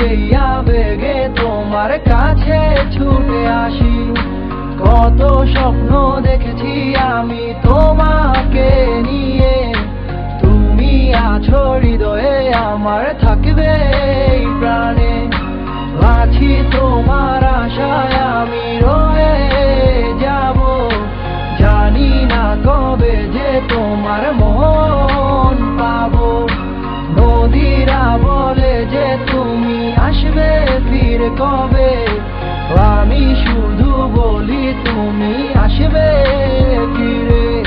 সেই আবেগে তোমার কাছে ছুটে আসি। কত স্বপ্ন দেখেছি আমি তোমাকে নিয়ে। তুমি আছো হৃদয়ে, আমার থাকবে প্রাণে। আছি তোমার আশায় কবে আমি শুধু বলি, তুমি আসবে ফিরে।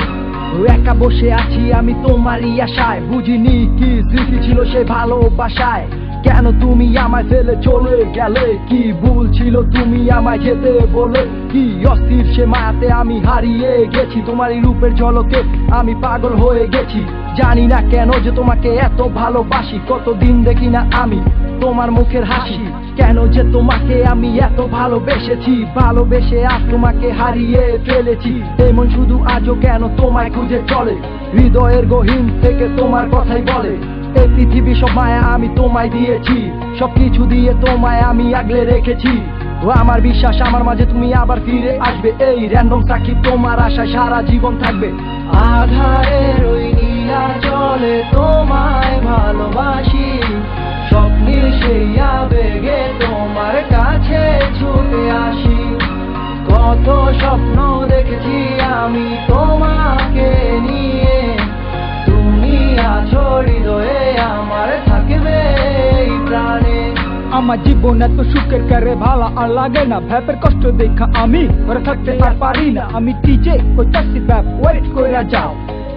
একা বসে আছি আমি তোমারই আশায়। বুঝিনি কি স্মৃতি ছিল সে ভালোবাসায়। কেন তুমি আমায় ফেলে চলে গেলে? কি ভুল ছিল তুমি আমায় যেতে বলে? কি অস্থির সে মায়াতে আমি হারিয়ে গেছি। তোমারই রূপের ঝলকে আমি পাগল হয়ে গেছি। জানি না কেন যে তোমাকে এত ভালোবাসি। কতদিন দেখি না আমি তোমার মুখের হাসি। কেন যে তোমাকে আমি এত ভালোবেসেছি? ভালোবেসে আজ তোমাকে হারিয়ে ফেলেছি। এমন শুধু আজও কেন তোমায় খুঁজে চলে? হৃদয়ের গহীন থেকে তোমার কথাই বলে। এই পৃথিবী সব মায়া আমি তোমায় দিয়েছি। সবকিছু দিয়ে তোমায় আমি আগলে রেখেছি। আমার বিশ্বাস, আমার মাঝে তুমি আবার ফিরে আসবে। এই র্যান্ডম সাক্ষী তোমার আশা সারা জীবন থাকবে। আধারের আমার জীবন এত সুখের করে ভালো আর লাগে না। ভ্যাপের কষ্ট দেখা আমি, ঘরে থাকতে আর পারি না। আমি টিজে কইতাছি ব্যাপ ওয়েট কইরা যাও।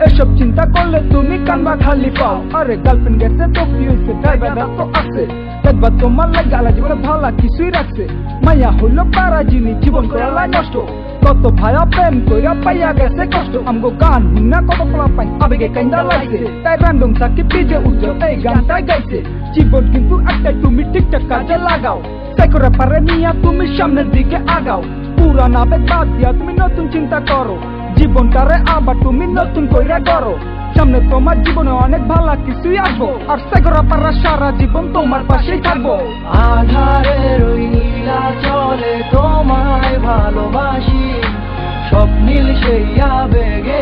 এসব চিন্তা করলে তুমি কানবা খালি পাও আরে গার্লফ্রেন্ড গেছে, তো কি হয়েছে ড্রাইভার তো আছে। দেখবা তোমার লাগে আলা জীবনে ভালো কিছুই রাখছে। মায়া হইল পারা জিনিস জীবন করা নষ্ট কত ভায়া প্রেম কইরা পাইয়া গেছে কষ্ট। আমগো গান হিনা কত পোলা পাই আবেগে কাইন্দা লাগছে। তাই রান্ডম সাকি পিজে উজ্জ্বল এই গানটাই গাইছে। জীবন কিন্তু একটা তুমি ঠিকঠাক কাজে লাগাও। তাই করে পারে নিয়া তুমি সামনের দিকে আগাও। পুরান আবেগ বাদ দিয়া তুমি নতুন চিন্তা করো। জীবনটারে আবার তুমি নতুন কইরা করো সামনে তোমার জীবনে অনেক ভালো কিছুই আসব। আর সেগরা পারা সারা জীবন তোমার পাশেই থাকব। আধারের ওই নীলা চলে তোমায় ভালোবাসি। সব মিল সেই আবেগে